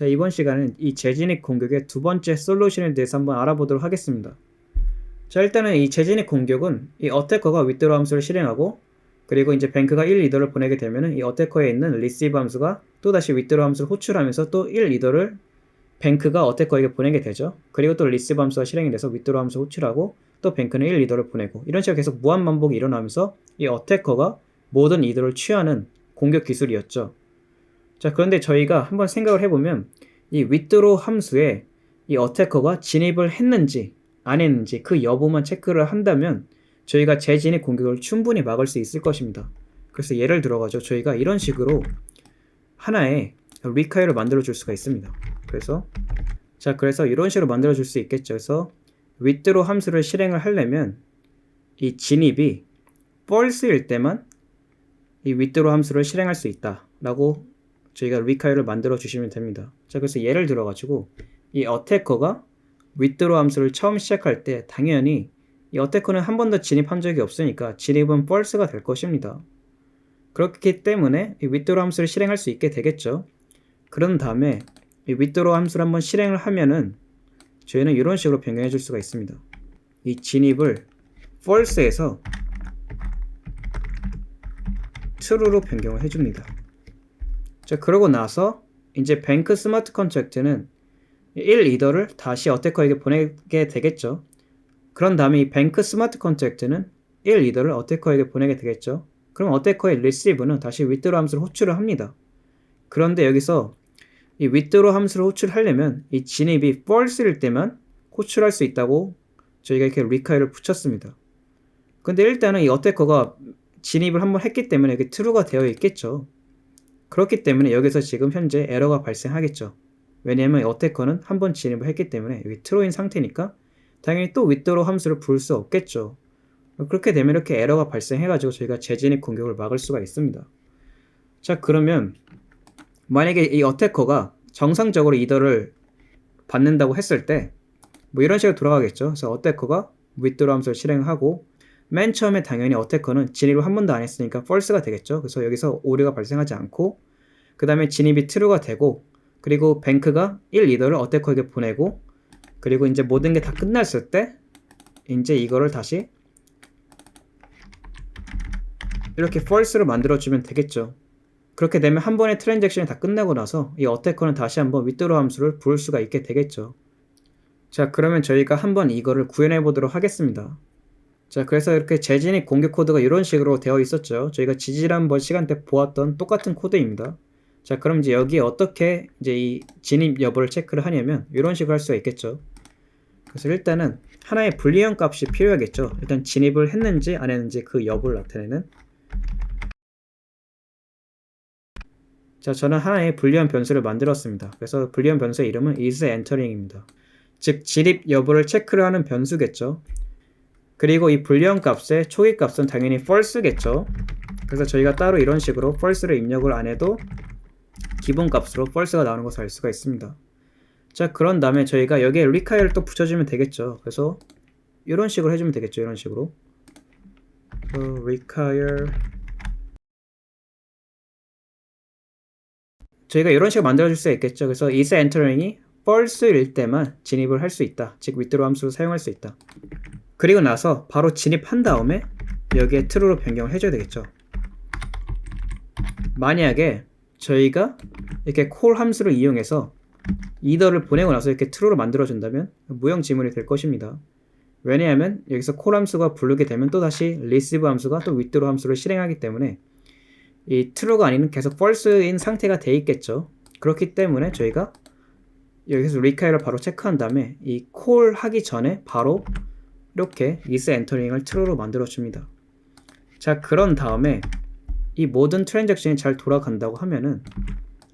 자, 이번 시간은 이 재진입 공격의 두 번째 솔루션에 대해서 한번 알아보도록 하겠습니다. 자, 일단은 이 재진입 공격은 이 어태커가 윗드로 함수를 실행하고 그리고 이제 뱅크가 1 리더를 보내게 되면은 이 어태커에 있는 리시브 함수가 또다시 윗드로 함수를 호출하면서 또 1 리더를 뱅크가 어태커에게 보내게 되죠. 그리고 또 리시브 함수가 실행이 돼서 윗드로 함수 호출하고 또 뱅크는 1 리더를 보내고 이런 식으로 계속 무한 반복이 일어나면서 이 어태커가 모든 이더를 취하는 공격 기술이었죠. 자, 그런데 저희가 한번 생각을 해보면 이 윗드로 함수에 이 어태커가 진입을 했는지 안 했는지 그 여부만 체크를 한다면 저희가 재진입 공격을 충분히 막을 수 있을 것입니다. 그래서 예를 들어가죠. 저희가 이런 식으로 하나의 리카이를 만들어 줄 수가 있습니다. 그래서 자, 그래서 이런 식으로 만들어 줄 수 있겠죠. 그래서 윗드로 함수를 실행을 하려면 이 진입이 false일 때만 이 윗드로 함수를 실행할 수 있다라고 저희가 리카이를 만들어 주시면 됩니다. 자, 그래서 예를 들어 가지고 이 어태커가 윗드로 함수를 처음 시작할 때 당연히 이 어태커는 한 번도 진입한 적이 없으니까 진입은 false가 될 것입니다. 그렇기 때문에 이 윗드로 함수를 실행할 수 있게 되겠죠. 그런 다음에 이 윗드로 함수를 한번 실행을 하면은 저희는 이런 식으로 변경해 줄 수가 있습니다. 이 진입을 false에서 true로 변경을 해줍니다. 자, 그러고 나서 이제 뱅크 스마트 컨트랙트는 1 리더를 다시 어태커에게 보내게 되겠죠. 그런 다음에 이 뱅크 스마트 컨트랙트는 1 리더를 어태커에게 보내게 되겠죠. 그럼 어태커의 리시브는 다시 윗드로 함수를 호출을 합니다. 그런데 여기서 이 윗드로 함수를 호출하려면 이 진입이 false일 때만 호출할 수 있다고 저희가 이렇게 리카이를 붙였습니다. 근데 일단은 이 어태커가 진입을 한번 했기 때문에 이게 true가 되어 있겠죠. 그렇기 때문에 여기서 지금 현재 에러가 발생하겠죠. 왜냐하면 어태커는 한 번 진입을 했기 때문에 여기 트로인 상태니까 당연히 또 윗도로 함수를 부을 수 없겠죠. 그렇게 되면 이렇게 에러가 발생해가지고 저희가 재진입 공격을 막을 수가 있습니다. 자 그러면 만약에 이 어태커가 정상적으로 이더를 받는다고 했을 때 뭐 이런 식으로 돌아가겠죠. 그래서 어태커가 윗도로 함수를 실행하고 맨 처음에 당연히 어태커는 진입을 한 번도 안 했으니까 false가 되겠죠. 그래서 여기서 오류가 발생하지 않고 그 다음에 진입이 true가 되고 그리고 뱅크가 1 리더를 어태커에게 보내고 그리고 이제 모든 게 다 끝났을 때 이제 이거를 다시 이렇게 false로 만들어주면 되겠죠. 그렇게 되면 한 번의 트랜잭션이 다 끝나고 나서 이 어태커는 다시 한번 윗도로 함수를 부을 수가 있게 되겠죠. 자 그러면 저희가 한번 이거를 구현해 보도록 하겠습니다. 자, 그래서 이렇게 재진입 공격 코드가 이런 식으로 되어 있었죠. 저희가 지지난번 시간 때 보았던 똑같은 코드입니다. 자, 그럼 이제 여기에 어떻게 이제 이 진입 여부를 체크를 하냐면 이런 식으로 할 수가 있겠죠. 그래서 일단은 하나의 불리한 값이 필요하겠죠. 일단 진입을 했는지 안 했는지 그 여부를 나타내는 자, 저는 하나의 불리한 변수를 만들었습니다. 그래서 불리한 변수의 이름은 is entering입니다. 즉, 진입 여부를 체크를 하는 변수겠죠. 그리고 이 불리한 값의 초기 값은 당연히 false겠죠. 그래서 저희가 따로 이런 식으로 false를 입력을 안 해도 기본 값으로 false가 나오는 것을 알 수가 있습니다. 자, 그런 다음에 저희가 여기에 require를 또 붙여주면 되겠죠. 그래서 이런 식으로 해주면 되겠죠. 이런 식으로. 어, require 저희가 이런 식으로 만들어줄 수 있겠죠. 그래서 is entering이 false일 때만 진입을 할 수 있다. 즉, withdraw 함수를 사용할 수 있다. 그리고 나서 바로 진입한 다음에 여기에 true로 변경을 해줘야 되겠죠. 만약에 저희가 이렇게 call 함수를 이용해서 이더를 보내고 나서 이렇게 true로 만들어준다면 무형 지문이 될 것입니다. 왜냐하면 여기서 call 함수가 부르게 되면 또 다시 receive 함수가 또 withdraw 함수를 실행하기 때문에 이 true가 아닌 계속 false인 상태가 돼 있겠죠. 그렇기 때문에 저희가 여기서 require를 바로 체크한 다음에 이 call 하기 전에 바로 이렇게 is entering을 true로 만들어 줍니다. 자, 그런 다음에 이 모든 트랜잭션이 잘 돌아간다고 하면은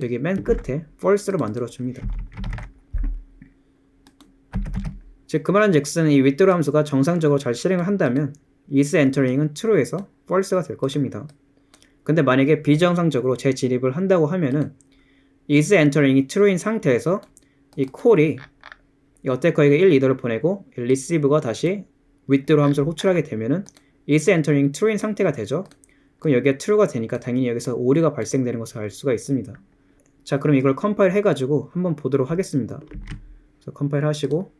여기 맨 끝에 false로 만들어 줍니다. 즉, 그 말은 즉슨 이 withdraw 함수가 정상적으로 잘 실행을 한다면 is entering은 true에서 false가 될 것입니다. 근데 만약에 비정상적으로 재진입을 한다고 하면은 is entering이 true인 상태에서 이 call이 이 어태커에게 1 리더를 보내고 receive가 다시 withdraw 함수를 호출하게 되면은 is entering true인 상태가 되죠. 그럼 여기가 true가 되니까 당연히 여기서 오류가 발생되는 것을 알 수가 있습니다. 자, 그럼 이걸 컴파일 해가지고 한번 보도록 하겠습니다. 그래서 컴파일 하시고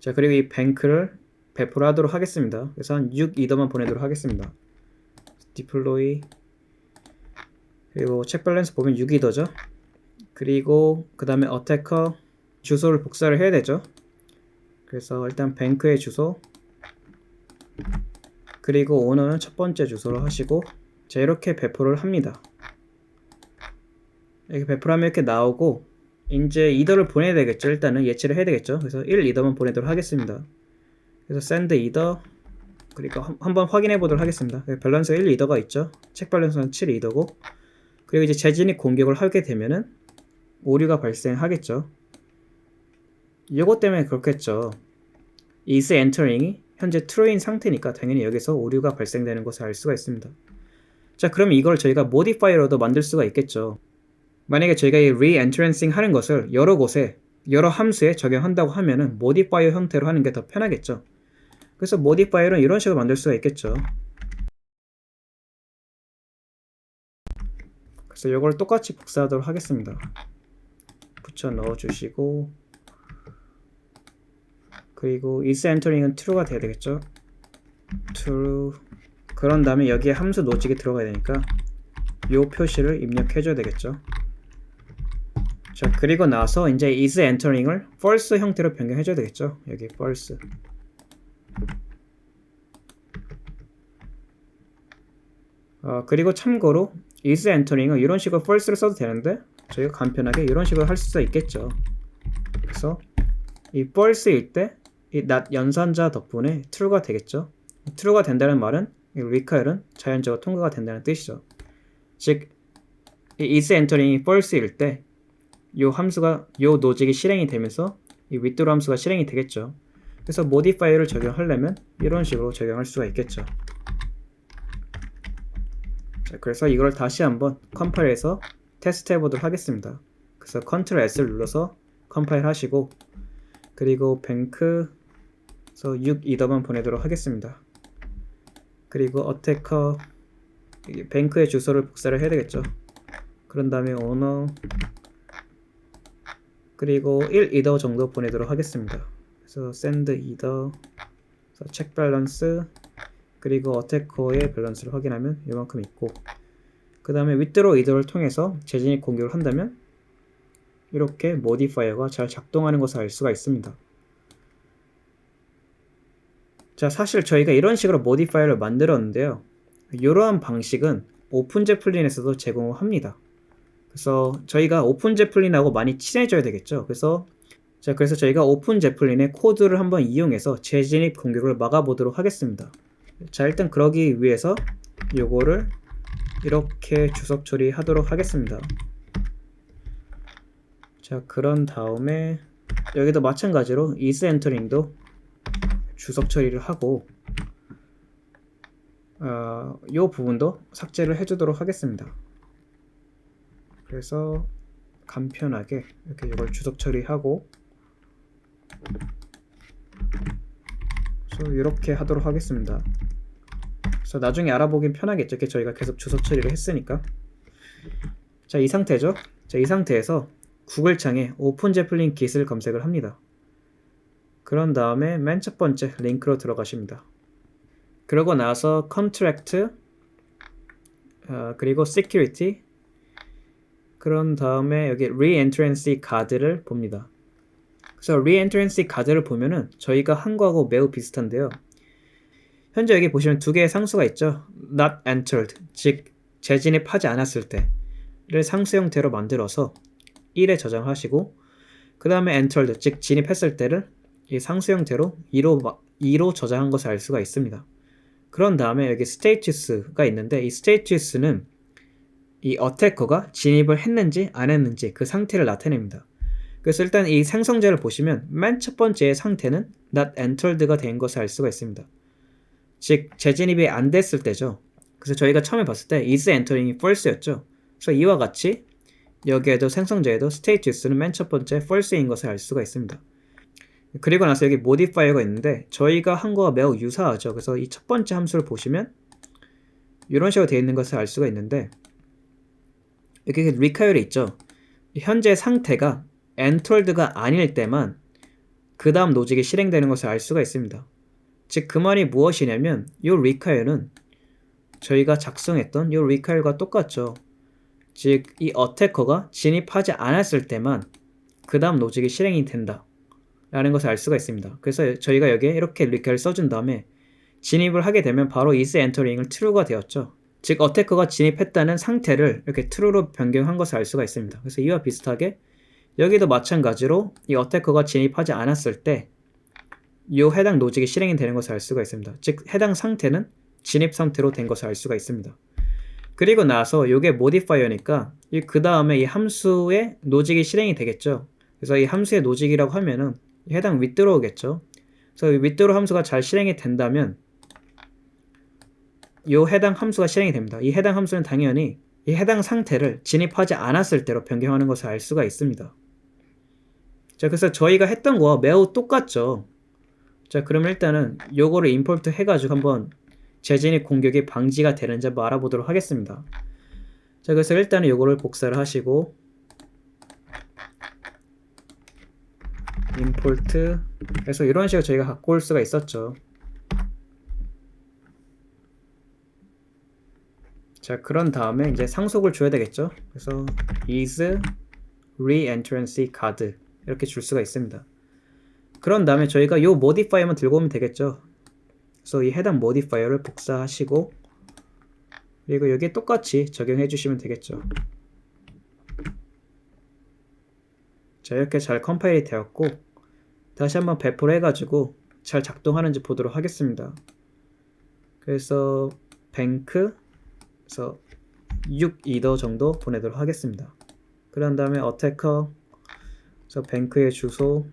자, 그리고 이 뱅크를 배포를 하도록 하겠습니다. 그래서 한6 이더만 보내도록 하겠습니다. 디플로이 그리고 책 밸런스 보면 6 이더죠. 그리고 그 다음에 어태커 주소를 복사를 해야 되죠. 그래서 일단 뱅크의 주소 그리고 오너는 첫 번째 주소로 하시고 자 이렇게 배포를 합니다. 이렇게 배포를 하면 이렇게 나오고 이제 이더를 보내야 되겠죠. 일단은 예치를 해야 되겠죠. 그래서 1 이더만 보내도록 하겠습니다. 그래서 send 이더 그리고 한- 한번 확인해 보도록 하겠습니다. 네, 밸런스가 1 이더가 있죠. 책 밸런스는 7 이더고 그리고 이제 재진입 공격을 하게 되면은 오류가 발생하겠죠. 이것 때문에 그렇겠죠. is entering이 현재 true인 상태니까 당연히 여기서 오류가 발생되는 것을 알 수가 있습니다. 자, 그럼 이걸 저희가 modifier로도 만들 수가 있겠죠. 만약에 저희가 이 re-entrancing 하는 것을 여러 곳에 여러 함수에 적용한다고 하면은 modifier 형태로 하는 게 더 편하겠죠. 그래서 modifier은 이런 식으로 만들 수가 있겠죠. 그래서 이걸 똑같이 복사하도록 하겠습니다. 붙여 넣어 주시고 그리고 is entering은 true가 돼야 되겠죠. true 그런 다음에 여기에 함수 노직이 들어가야 되니까 요 표시를 입력해 줘야 되겠죠. 자 그리고 나서 이제 is entering을 false 형태로 변경해 줘야 되겠죠. 여기 false 어, 그리고 참고로 is entering은 이런 식으로 false를 써도 되는데 저희가 간편하게 이런 식으로 할 수도 있겠죠. 그래서 이 false일 때이 not 연산자 덕분에 true가 되겠죠. true가 된다는 말은 이 require은 자연적으로 통과가 된다는 뜻이죠. 즉, 이 is entering이 false일 때 이 함수가 이 노직이 실행이 되면서 이 withdraw 함수가 실행이 되겠죠. 그래서 modifier를 적용하려면 이런 식으로 적용할 수가 있겠죠. 자, 그래서 이걸 다시 한번 컴파일해서 테스트 해보도록 하겠습니다. 그래서 Ctrl S를 눌러서 컴파일 하시고 그리고 뱅크에서 6 이더만 보내도록 하겠습니다. 그리고 어태커 뱅크의 주소를 복사를 해야 되겠죠. 그런 다음에 오너 그리고 1 이더 정도 보내도록 하겠습니다. 그래서 send 이더 책 밸런스 그리고 어태커의 밸런스를 확인하면 이만큼 있고 그 다음에 withdraw 이더를 통해서 재진입 공격을 한다면 이렇게 modifier가 잘 작동하는 것을 알 수가 있습니다. 자, 사실 저희가 이런 식으로 modifier를 만들었는데요. 이러한 방식은 오픈 제플린에서도 제공을 합니다. 그래서 저희가 오픈 제플린하고 많이 친해져야 되겠죠. 그래서 자, 그래서 저희가 오픈 제플린의 코드를 한번 이용해서 재진입 공격을 막아보도록 하겠습니다. 자, 일단 그러기 위해서 요거를 이렇게 주석 처리하도록 하겠습니다. 자, 그런 다음에 여기도 마찬가지로 is entering도 주석 처리를 하고 어, 이 부분도 삭제를 해주도록 하겠습니다. 그래서 간편하게 이렇게 이걸 주석 처리하고 이렇게 하도록 하겠습니다. 그래서 나중에 알아보긴 편하겠죠. 저희가 계속 주석 처리를 했으니까. 자, 이 상태죠. 자, 이 상태에서 구글 창에 오픈 제플린 깃을 검색을 합니다. 그런 다음에 맨 첫 번째 링크로 들어가십니다. 그러고 나서 contract 어, 그리고 security 그런 다음에 여기 re-entrancy 가드를 봅니다. 그래서 re-entrancy 가드를 보면은 저희가 한 거하고 매우 비슷한데요. 현재 여기 보시면 두 개의 상수가 있죠. not entered, 즉 재진입하지 않았을 때를 상수 형태로 만들어서 1에 저장하시고 그 다음에 entered, 즉 진입했을 때를 이 상수 형태로 2로, 2로 저장한 것을 알 수가 있습니다. 그런 다음에 여기 status가 있는데 이 status는 이 어태커가 진입을 했는지 안 했는지 그 상태를 나타냅니다. 그래서 일단 이 생성자를 보시면 맨 첫 번째의 상태는 not entered가 된 것을 알 수가 있습니다. 즉 재진입이 안 됐을 때죠. 그래서 저희가 처음에 봤을 때 is entering이 false였죠. 그래서 이와 같이 여기에도 생성자에도 status는 맨 첫 번째 false인 것을 알 수가 있습니다. 그리고 나서 여기 modifier가 있는데 저희가 한 거와 매우 유사하죠. 그래서 이 첫 번째 함수를 보시면 이런 식으로 되어 있는 것을 알 수가 있는데 이렇게 require이 있죠. 현재 상태가 entered가 아닐 때만 그 다음 로직이 실행되는 것을 알 수가 있습니다. 즉 그 말이 무엇이냐면 이 require는 저희가 작성했던 이 require과 똑같죠. 즉이 attacker가 진입하지 않았을 때만 그 다음 로직이 실행이 된다. 라는 것을 알 수가 있습니다. 그래서 저희가 여기에 이렇게 require를 써준 다음에 진입을 하게 되면 바로 is entering을 true가 되었죠. 즉 어태커가 진입했다는 상태를 이렇게 true로 변경한 것을 알 수가 있습니다. 그래서 이와 비슷하게 여기도 마찬가지로 이 어태커가 진입하지 않았을 때 이 해당 로직이 실행이 되는 것을 알 수가 있습니다. 즉 해당 상태는 진입 상태로 된 것을 알 수가 있습니다. 그리고 나서 이게 modifier니까 그 다음에 이 함수의 로직이 실행이 되겠죠. 그래서 이 함수의 로직이라고 하면은 해당 withdraw겠죠. 그래서 이 withdraw 함수가 잘 실행이 된다면 이 해당 함수가 실행이 됩니다. 이 해당 함수는 당연히 이 해당 상태를 진입하지 않았을 때로 변경하는 것을 알 수가 있습니다. 자, 그래서 저희가 했던 거와 매우 똑같죠. 자, 그럼 일단은 요거를 임포트 해가지고 한번 재진입 공격이 방지가 되는지 한번 알아보도록 하겠습니다. 자, 그래서 일단은 요거를 복사를 하시고 임포트 그래서 이런 식으로 저희가 갖고 올 수가 있었죠. 자, 그런 다음에 이제 상속을 줘야 되겠죠. 그래서 is re-entrancy card 이렇게 줄 수가 있습니다. 그런 다음에 저희가 요 modifier만 들고 오면 되겠죠. 그래서 이 해당 modifier를 복사하시고 그리고 여기에 똑같이 적용해 주시면 되겠죠. 자, 이렇게 잘 컴파일이 되었고 다시 한번 배포를 해가지고 잘 작동하는지 보도록 하겠습니다. 그래서 뱅크 그래서 6 이더 정도 보내도록 하겠습니다. 그런 다음에 어태커 그래서 뱅크의 주소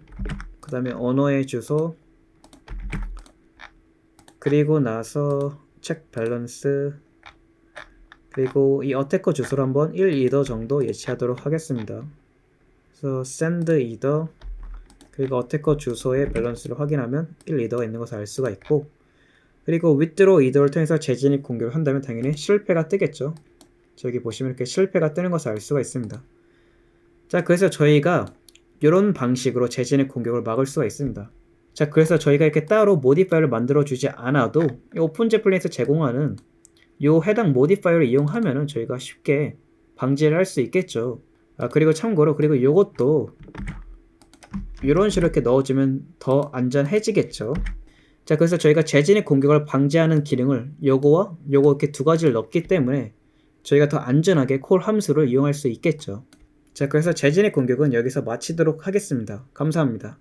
그 다음에 언어의 주소 그리고 나서 책 밸런스 그리고 이 어태커 주소를 한번 1 이더 정도 예치하도록 하겠습니다. 그래서 send either 그리고 어태커 주소의 밸런스를 확인하면 1 이더가 있는 것을 알 수가 있고 그리고 withdraw either를 통해서 재진입 공격을 한다면 당연히 실패가 뜨겠죠. 저기 보시면 이렇게 실패가 뜨는 것을 알 수가 있습니다. 자, 그래서 저희가 이런 방식으로 재진입 공격을 막을 수가 있습니다. 자, 그래서 저희가 이렇게 따로 모디파이어를 만들어 주지 않아도 오픈 제플린에서 제공하는 이 해당 모디파이어를 이용하면은 저희가 쉽게 방지를 할 수 있겠죠. 아, 그리고 참고로 그리고 이것도 이런 식으로 이렇게 넣어주면 더 안전해지겠죠. 자, 그래서 저희가 재진입 공격을 방지하는 기능을 요거와 요거 이렇게 두 가지를 넣기 때문에 저희가 더 안전하게 콜 함수를 이용할 수 있겠죠. 자, 그래서 재진입 공격은 여기서 마치도록 하겠습니다. 감사합니다.